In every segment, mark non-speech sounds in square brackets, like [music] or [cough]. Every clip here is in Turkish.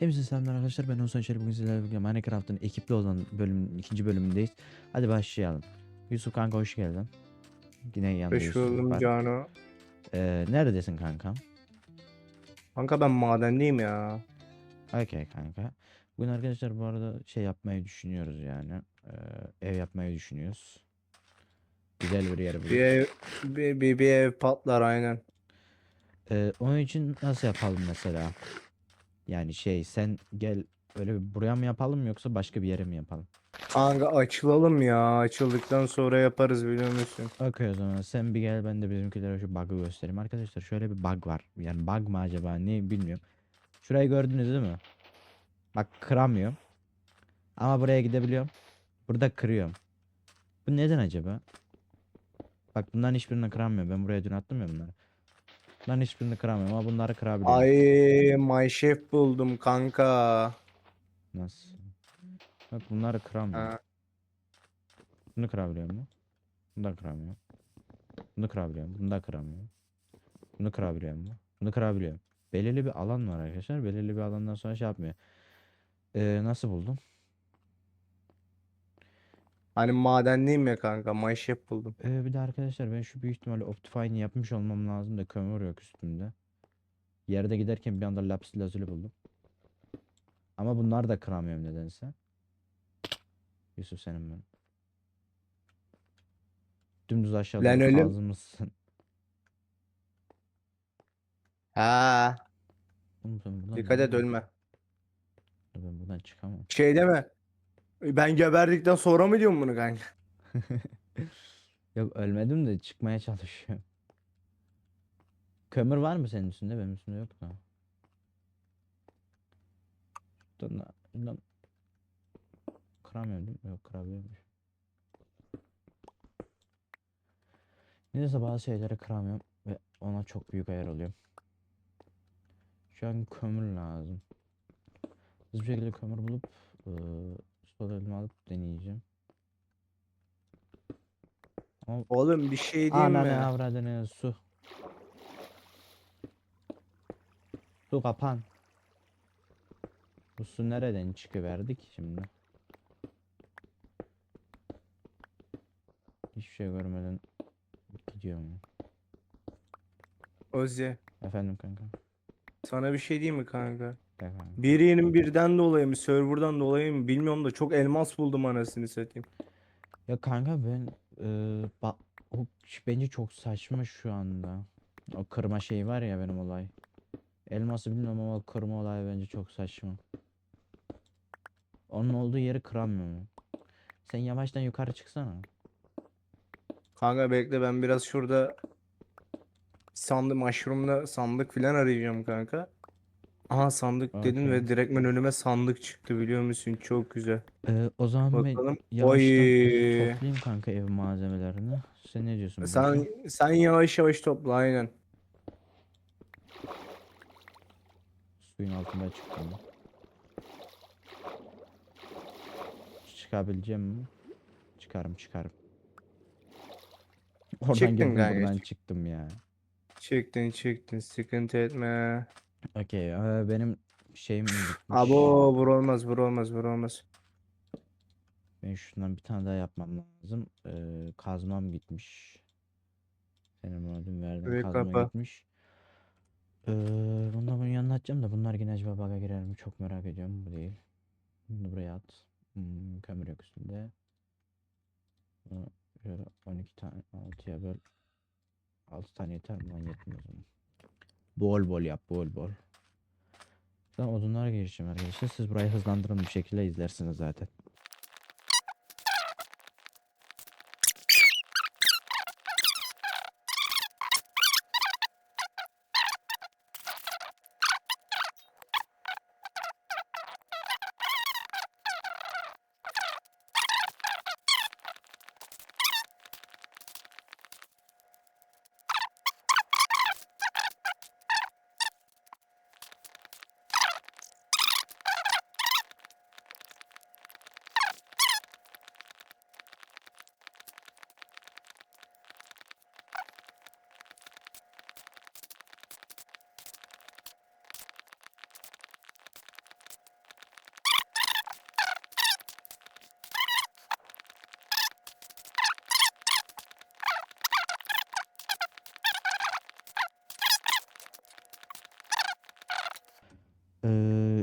Hepinize selamlar arkadaşlar ben Oğuzhan Şerif bugün sizlerle birlikte Minecraft'ın ekipli olan bölümün ikinci bölümündeyiz. Hadi başlayalım. Yusuf kanka hoş geldin. Yine yanında Hoş Yusuf buldum var. Cano. Ee, neredesin kankam? Kanka ben madendeyim ya. Okey kanka. Bugün arkadaşlar bu arada şey yapmayı düşünüyoruz yani. Ee, ev yapmayı düşünüyoruz. Güzel bir yer. Bir ev, bir, bir, bir ev patlar aynen. Ee, onun için nasıl yapalım mesela? Yani şey sen gel öyle bir buraya mı yapalım yoksa başka bir yere mi yapalım? Kanka açılalım ya. Açıldıktan sonra yaparız biliyor musun? Okey o zaman sen bir gel ben de bizimkilere şu bug'ı göstereyim. Arkadaşlar şöyle bir bug var. Yani bug mı acaba ne bilmiyorum. Şurayı gördünüz değil mi? Bak kıramıyorum. Ama buraya gidebiliyorum. Burada kırıyorum. Bu neden acaba? Bak bunların hiçbirini kıramıyorum. Ben buraya dün attım ya bunları. Bunların hiçbirini kıramıyorum ama bunları kırabiliyorum. Ay my chef buldum kanka. Nasıl? Bak bunları kıramıyorum. Ha, Bunu kırabiliyor mu? Bunu da kıramıyorum. Bunu kırabiliyorum. Bunu da kıramıyorum. Bunu kırabiliyor mu? Bunu kırabiliyorum. Belirli bir alan var arkadaşlar. Belirli bir alandan sonra şey yapmıyor. Ee, nasıl buldun? Hani madendeyim ya kanka. Chef buldum. Ee, bir de arkadaşlar ben şu büyük ihtimalle Optifine'i yapmış olmam lazım da kömür yok üstümde. Yerde giderken bir anda lapis lazuli buldum. Ama bunlar da kıramıyorum nedense. Yusuf senin ben. Dümdüz aşağıda Lan ölüm. ağzımızsın. Ha, Oğlum sen buradan dikkat et nereye- ölme. Ben buradan çıkamam. Şey deme. Ben geberdikten sonra mı diyorsun bunu kanka? [laughs] Yok ölmedim de çıkmaya çalışıyorum. Kömür var mı senin üstünde? Benim üstümde yok da. Dur lan. Kıramıyorum değil mi? Yok kırabiliyormuş. Neyse bazı şeyleri kıramıyorum ve ona çok büyük ayar alıyorum. Şu an kömür lazım. Hızlı bir şekilde kömür bulup eee elime alıp deneyeceğim. Ama Oğlum bir şey diyeyim Ananı mi? avradını su. Su kapan. Bu su nereden çıkıverdi ki şimdi? Hiçbir şey görmeden gidiyorum. Ozi. Efendim kanka. Sana bir şey diyeyim mi kanka? Efendim. Birinin birden dolayı mı, serverdan dolayı mı bilmiyorum da çok elmas buldum anasını satayım. Ya kanka ben eee ba- o bence çok saçma şu anda. O kırma şey var ya benim olay. Elması bilmiyorum ama kırma olayı bence çok saçma. Onun olduğu yeri kıramıyorum. Sen yavaştan yukarı çıksana. Kanka bekle ben biraz şurada sandık mushroom'da sandık filan arayacağım kanka. Aha sandık dedin Okey. ve direktmen önüme sandık çıktı biliyor musun? Çok güzel. Ee, o zaman ben Bakalım. yavaştan Oy. toplayayım kanka ev malzemelerini. Sen ne diyorsun bu Sen işe? sen yavaş yavaş topla aynen. Suyun altında çıktım. ben. Çıkabileceğim mi? Çıkarım çıkarım. Oradan Çıktın girdim gayet. buradan çıktım ya. Çıktın çıktın sıkıntı etme. Okey ee, benim şeyim gitmiş. Abo vur olmaz vur olmaz vur olmaz. Ben şundan bir tane daha yapmam lazım. Ee, kazmam gitmiş. Senin madem verdim Ve kazma kapa. gitmiş. Ee, bundan bunun yanına atacağım da bunlar yine acaba bug'a girer mi? Çok merak ediyorum. Bu değil. Bunu buraya at. Hmm, kömür yok üstünde. Bunu şöyle 12 tane 6'ya böl. 6 tane yeter mi lan yetmiyor o zaman. Bol bol yap bol bol. Ben odunlara geçeceğim arkadaşlar. Siz burayı hızlandırın bir şekilde izlersiniz zaten.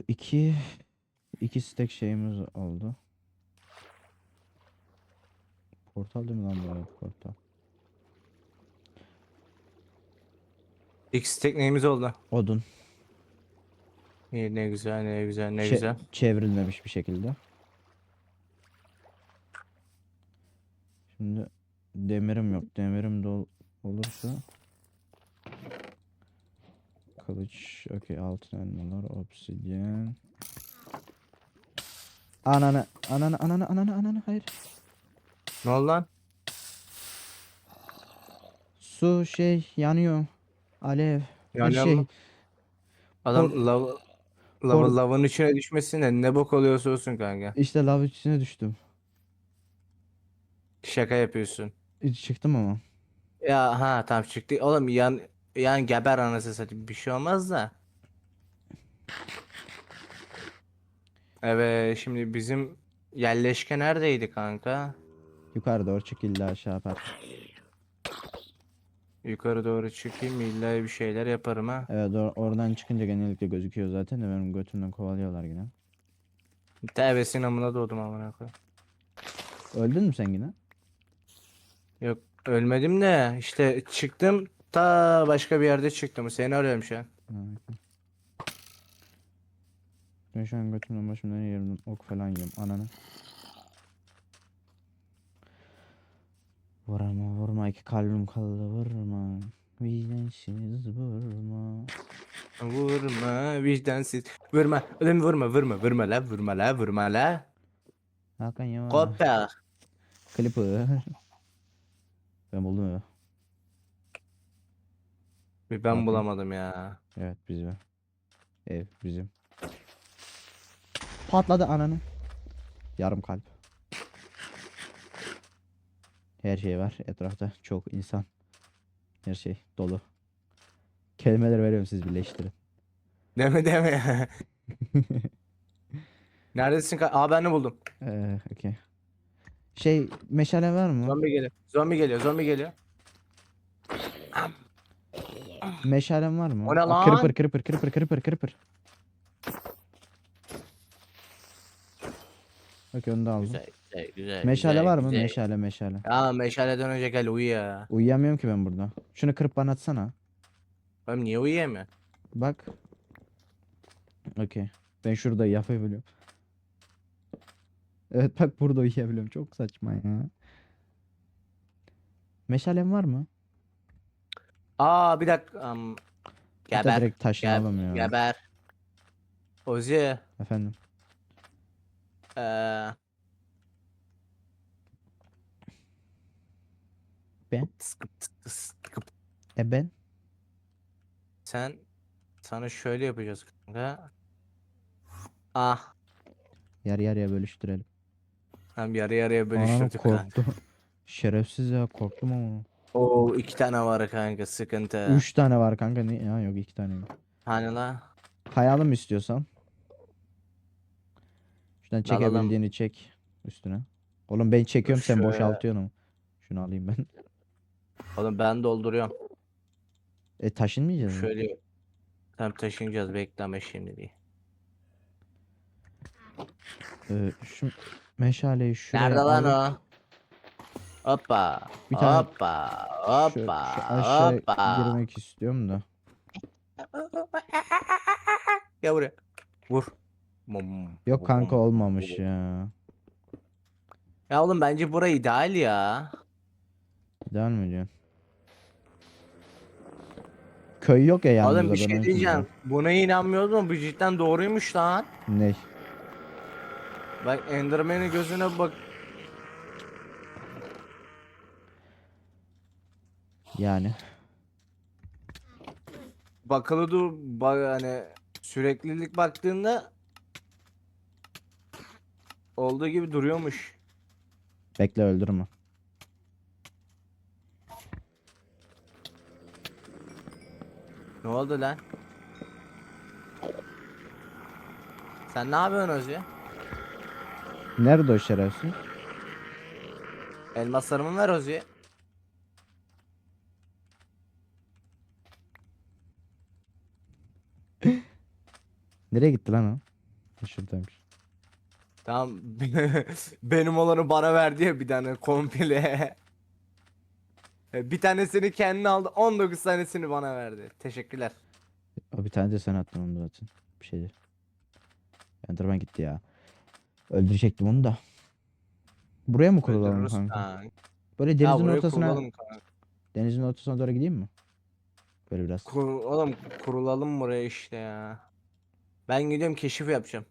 İki iki stack şeyimiz oldu. Portal değil mi lan bu? Portal. X tekneğimiz oldu. Odun. İyi ne güzel ne güzel ne Çe- güzel. Çevrilmemiş bir şekilde. Şimdi demirim yok. Demirim de ol- olursa kılıç. Okey altın elmalar. Obsidyen. Ananı. Ananı. Ananı. Ananı. Ananı. Hayır. Ne oldu lan? Su şey yanıyor. Alev. Bir Yanıyor şey. Adam Por- lav por- lava, lavın içine düşmesin de ne bok oluyorsa olsun kanka. İşte lav içine düştüm. Şaka yapıyorsun. Çıktım ama. Ya ha tamam çıktı. Oğlum yan yan geber anasını satayım bir şey olmaz da. Evet şimdi bizim yerleşke neredeydi kanka? Yukarı doğru çık illa aşağı yapar. Yukarı doğru çıkayım illa bir şeyler yaparım ha. Evet or- oradan çıkınca genellikle gözüküyor zaten de benim götümden kovalıyorlar yine. Tevbesin amına doğdum amına koyayım. Öldün mü sen yine? Yok ölmedim de işte çıktım ta başka bir yerde çıktım. Seni arıyorum şu an. Ben şu an götümden başımdan yerimden ok falan yiyorum ananı. Vurma vurma iki kalbim kaldı vurma. Vicdansız vurma. Vurma vicdansız. Vurma. Oğlum vurma vurma vurma la vurma la vurma la. Hakan Yavaş. Kopya. Clipper. Ben buldum evi. Bir ben Bakın. bulamadım ya. Evet bizim. Ev bizim. Patladı ananı. Yarım kalp. Her şey var etrafta. Çok insan. Her şey dolu. Kelimeler veriyorum siz birleştirin. Deme deme. [laughs] Neredesin? ka- Aa ben de buldum. Ee, okey. Şey meşale var mı? Zombi geliyor. Zombi geliyor. Zombi geliyor. Meşalem var mı? O ne lan? Creeper creeper creeper creeper creeper. Okey onu da aldım. Güzel güzel güzel. Meşale güzel, var mı? güzel. Meşale meşale. Ya meşaleden önce gel uyu ya. Uyuyamıyorum ki ben burada. Şunu kırıp bana atsana. Oğlum niye uyuyamıyor? Bak. Okey. Ben şurada yapabiliyorum. Evet bak burada uyuyabiliyorum. Çok saçma ya. Meşalem var mı? Aa bir dakika. am, Hatta geber. direkt taşıyalım ya. Geber. Ozi. Efendim. Eee. Ben? E ben? Sen sana şöyle yapacağız kanka. Ah. Yarı yarıya bölüştürelim. Hem yarı yarıya Anam bölüştürdük kanka. korktu. [laughs] Şerefsiz ya korktum ama. Oo iki tane var kanka sıkıntı. Üç tane var kanka. Ne? Ya yok iki tane. Hani la? Kayalım istiyorsan. Şuradan Dalalım. çekebildiğini çek üstüne. Oğlum ben çekiyorum sen şöyle. boşaltıyorsun ama. Şunu alayım ben. [laughs] Oğlum ben dolduruyorum. E taşınmayacağız mı? Şöyle tam taşınacağız bekleme şimdi diye. Ee, şu meşaleyi şuraya Nerede lan alıp o? Hoppa. Bir tane- hoppa. Hoppa. şu aşağı hoppa. girmek istiyorum da. Gel buraya. Vur. Yok kanka olmamış ya. Ya oğlum bence burası ideal ya. Devam mı diyorsun? Köy yok ya yanımızda. Oğlum bir şey diyeceğim. diyorum. Buna inanmıyordum. Bu cidden doğruymuş lan. Ne? Bak Enderman'in gözüne bak. Yani. Bakılı dur. Bak hani süreklilik baktığında olduğu gibi duruyormuş. Bekle öldürme. Ne oldu lan? Sen ne yapıyorsun Ozi? Nerede o şerefsiz? Elmaslarımı ver Ozi. Nereye gitti lan o? Ha, Şuradaymış. Tamam. [laughs] Benim olanı bana verdi ya bir tane komple. [laughs] bir tanesini kendine aldı. 19 tanesini bana verdi. Teşekkürler. O bir tane de sen attın onu zaten. Bir şeydi. Enderman gitti ya. Öldürecektim onu da. Buraya mı kurulalım Öldürürüz kanka? Böyle denizin buraya ortasına kurulalım kanka. denizin ortasına doğru gideyim mi? Böyle biraz. Kur, oğlum kurulalım buraya işte ya. Ben gidiyorum keşif yapacağım.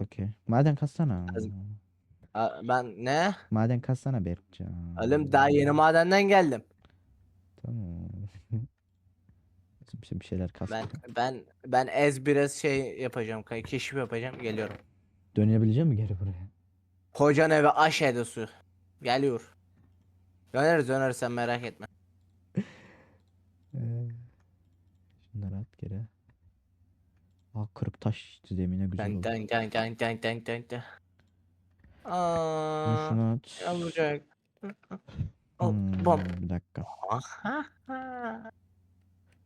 Okey. Maden. Az- Aa, Ben ne? Maden kassana Berkcan. Oğlum daha yeni madenden geldim. Tamam. [laughs] Bizim bir şeyler kas. Ben ben ben ez biraz şey yapacağım. kay- Keşif yapacağım. Geliyorum. Dönebilecek mi geri buraya? Kocan eve aş edosu. Geliyor. Döneriz döneriz sen merak etme. [laughs] Ee, Şunları at geri. Aa kırık taş zemine güzel oldu. dın dın dın dın dın dın. Bunu Aa, Şunu at. Hmm, bom. bir dakika.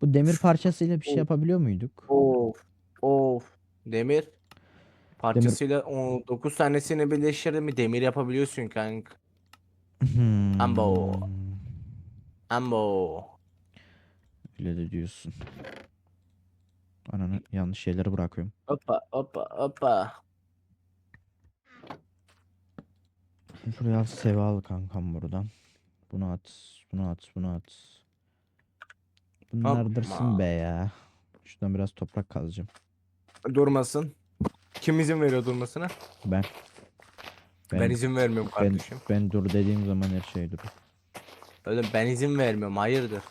Bu demir parçasıyla bir şey yapabiliyor muyduk? Of. Of. Demir. Parçasıyla 9 tanesini birleştirdi mi demir yapabiliyorsun kanka. Hmm, Ambo. Ambo. Öyle de diyorsun. Ananı yanlış şeyleri bırakıyorum. Hoppa hoppa hoppa. Şuraya al seve al kankam buradan. Bunu at, bunu at, bunu at. Bunlar dursun Hoppa. be ya. Şuradan biraz toprak kazacağım. Durmasın. Kim izin veriyor durmasına? Ben. Ben, izin vermiyorum ben, kardeşim. ben dur dediğim zaman her şey durur. Öyle ben izin vermiyorum. Hayırdır?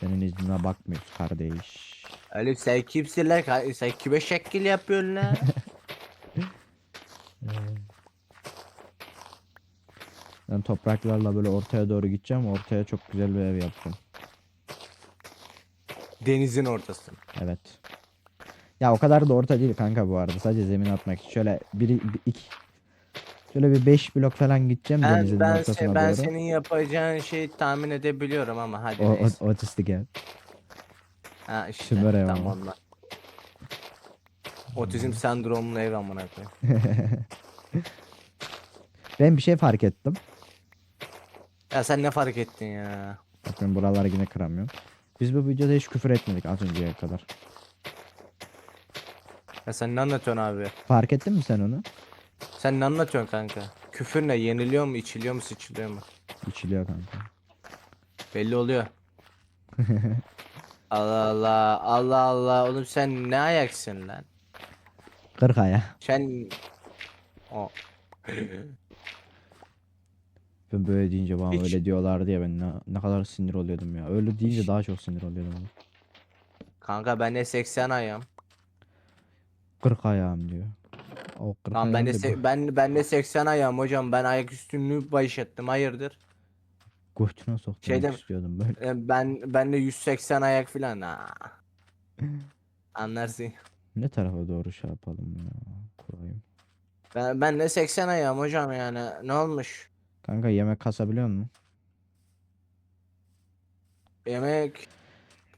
Senin iznine bakmıyoruz kardeş. Öyle sen kimsin lan? Ka- Sen kime şekil yapıyorsun lan? [laughs] Ben topraklarla böyle ortaya doğru gideceğim. Ortaya çok güzel bir ev yapacağım. Denizin ortası. Evet. Ya o kadar da orta değil kanka bu arada. Sadece zemin atmak için. Şöyle bir, bir iki Şöyle bir 5 blok falan gideceğim denizin Ben, ben, ortasına se- ben doğru. senin yapacağın şeyi tahmin edebiliyorum ama hadi O, neyse. o, otistik ev. Ha işte Şunlara ya. tamam lan. Otizm sendromlu ev amına koyayım. [laughs] Ben bir şey fark ettim. Ya sen ne fark ettin ya? Bakın buraları yine kıramıyorum. Biz bu videoda hiç küfür etmedik az önceye kadar. Ya sen ne anlatıyorsun abi? Fark ettin mi sen onu? Sen ne anlatıyorsun kanka? Küfür ne? Yeniliyor mu, içiliyor mu, sıçılıyor mu? İçiliyor kanka. Belli oluyor. [laughs] Allah Allah, Allah Allah. Oğlum sen ne ayaksın lan? Kırk aya. Sen... O. Ben böyle deyince bana Hiç- öyle diyorlardı ya ben ne, ne kadar sinir oluyordum ya. Öyle deyince daha çok sinir oluyordum. Kanka ben de 80 ayağım. Kırk ayağım diyor. O kırk Tamam ben de ayağım da se- ben ben de 80 ayağım hocam. Ben ayak üstünlüğü başlattım. Hayırdır? Götüne soktum Şeyde- istiyordum böyle. E, Ben ben de 180 ayak filan. Ha. [laughs] Anlarsın. Ne tarafa doğru şey yapalım ya. Kurayım. Ben ben de 80 ayağım hocam yani. Ne olmuş? Kanka yemek kasabiliyor musun? Yemek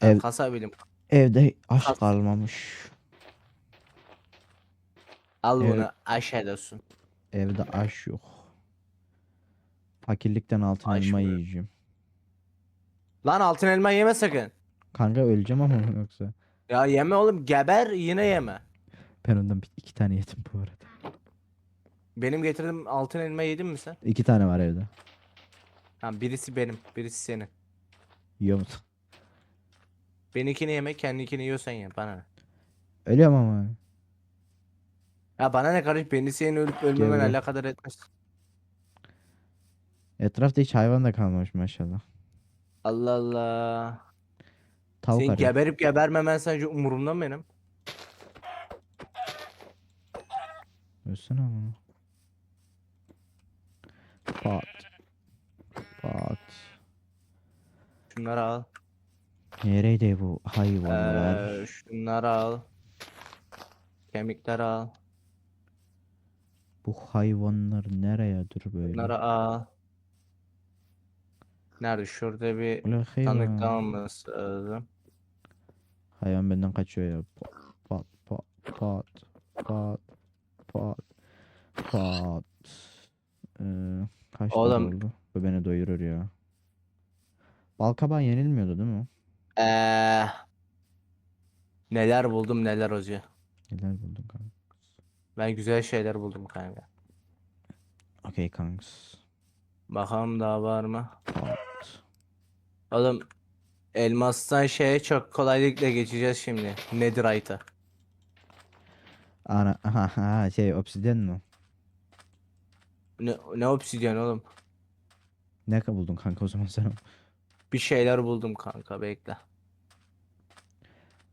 Ev- kasabilim. Evde aş Kas- kalmamış. Al Evet. bunu aşağıda olsun. Evde aş yok. Fakirlikten altın Aş elma mı? yiyeceğim. Lan altın elma yeme sakın. Kanka öleceğim ama [laughs] yoksa. Ya yeme oğlum geber yine yeme. Ben ondan bir, iki tane yedim bu arada. Benim getirdiğim altın elma yedin mi sen? İki tane var evde. Ha, birisi benim, birisi senin. Yiyor musun? Benimkini yeme, kendikini yiyorsan ye bana. ne? Ölüyorum ama. Ya bana ne kardeş, beni senin ölüp ölmemen gel. alakadar etmez. Etrafta hiç hayvan da kalmamış maşallah. Allah Allah. Tavuk Senin arıyorum. geberip gebermemen sence umurumda mı benim? Ölsene ama. Pat. Pat. Şunları al. Nereydi bu hayvanlar? Ee, şunları al. Kemikleri al. Bu hayvanlar nereyedir böyle? Bunları al. Nerede? Şurada bir Ulan tanık hayvan. kalması lazım. Hayvan benden kaçıyor ya. Pat pat pat pat pat pat pat. Ee, kaç tane Oğlum. oldu? Bu beni doyurur ya. Balkabağı yenilmiyordu değil mi? Eee Ee, neler buldum neler hoca. Neler buldun kanka? Ben güzel şeyler buldum kanka. Okey kanks. Bakalım daha var mı? Oğlum elmastan şeye çok kolaylıkla geçeceğiz şimdi. Netherite'a. Ana aha, aha şey obsidyen mi? Ne, ne obsidyen oğlum? Ne ka- buldun kanka o zaman sen? Bir şeyler buldum kanka bekle.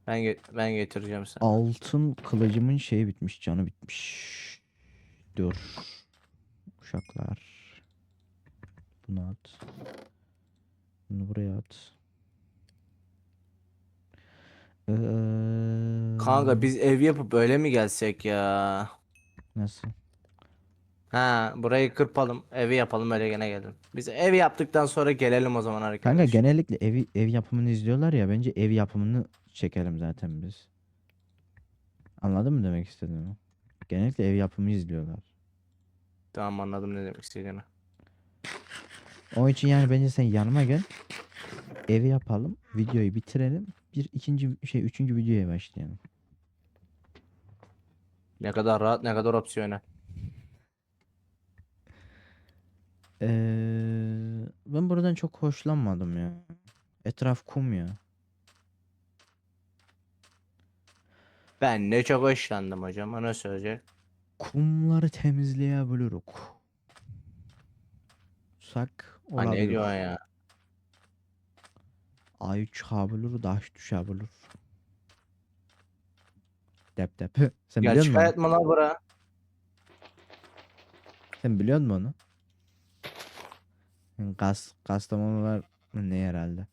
Ben ge- ben getireceğim sana. Altın kılıcımın şeyi bitmiş, canı bitmiş. Dur. Uşaklar. Bunu at. Bunu buraya at. Ee, Kanka biz ev yapıp öyle mi gelsek ya? Nasıl? Ha burayı kırpalım, evi yapalım öyle gene gelin. Biz ev yaptıktan sonra gelelim o zaman Kanka arkadaş. genellikle evi, ev yapımını izliyorlar ya bence ev yapımını çekelim zaten biz. Anladın mı demek istediğimi? Genellikle ev yapımı izliyorlar. Tamam anladım ne demek istediğini. Onun için yani bence sen yanıma gel. Evi yapalım. Videoyu bitirelim. Bir ikinci şey üçüncü videoya başlayalım. Ne kadar rahat, ne kadar opsiyonel. Ee, ben buradan çok hoşlanmadım ya. Etraf kum ya. Ben ne çok hoşlandım hocam, ona söyleyecek. Kumları temizleyebiliriz. Sak Ha ne olabilir. diyorsun ya? Ay çıkabilir, taş düşebilir. Dep dep. [laughs] Sen Ya biliyor musun? onu? çıkartma la bura. Sen biliyor musun onu? Kas, Kastamonular ne herhalde.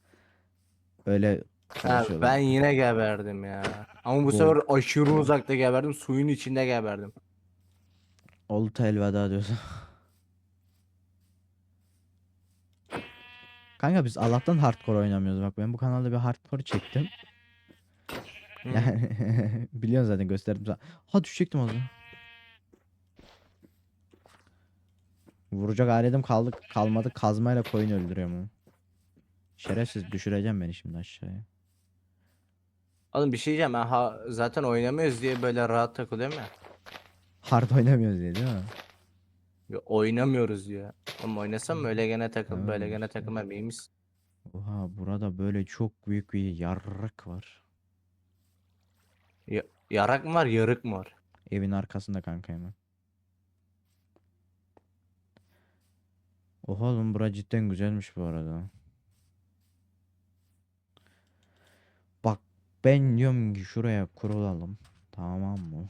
Öyle Ha, ben yine geberdim ya. Ama bu Bu- sefer aşırı uzakta geberdim, suyun içinde geberdim. Olta elveda diyorsun. [laughs] Kanka biz Allah'tan hardcore oynamıyoruz. Bak ben bu kanalda bir hardcore çektim. Yani [laughs] biliyorsun zaten gösterdim sana. Ha düşecektim az daha. Vuracak aletim kaldı kalmadı kazmayla koyun öldürüyorum onu. Şerefsiz düşüreceğim beni şimdi aşağıya. Oğlum bir şey diyeceğim ben ha, zaten oynamıyoruz diye böyle rahat takılıyorum ya. Hard oynamıyoruz diye değil mi? Ya oynamıyoruz diyor. Ama oynasam mı öyle gene takıl böyle gene takılmam iyi misin? Oha burada böyle çok büyük bir yarrak var. Ya- yarak mı var yarık mı var? Evin arkasında kanka hemen. Oha oğlum bura cidden güzelmiş bu arada. Bak ben diyorum ki şuraya kurulalım. Tamam mı?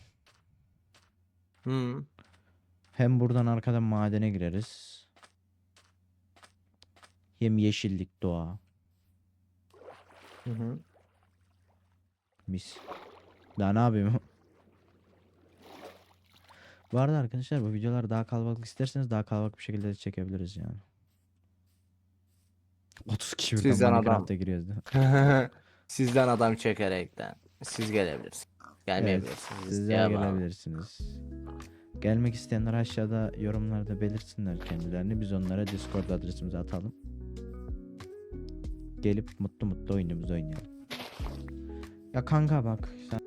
Hı. Hem buradan arkadan madene gireriz. Hem yeşillik doğa. Hı hı. Mis. Daha ne yapayım? Bu arada arkadaşlar bu videoları daha kalabalık isterseniz daha kalabalık bir şekilde de çekebiliriz yani. 30 kişi Sizden adam. Giriyoruz? [laughs] Sizden adam çekerekten. Siz gelebilirsiniz. Gelmeyebilirsiniz. Sizler Ya bağlı. gelebilirsiniz. Gelmek isteyenler aşağıda yorumlarda belirtsinler kendilerini. Biz onlara Discord adresimizi atalım. Gelip mutlu mutlu oyunumuzu oynayalım. Ya kanka bak sen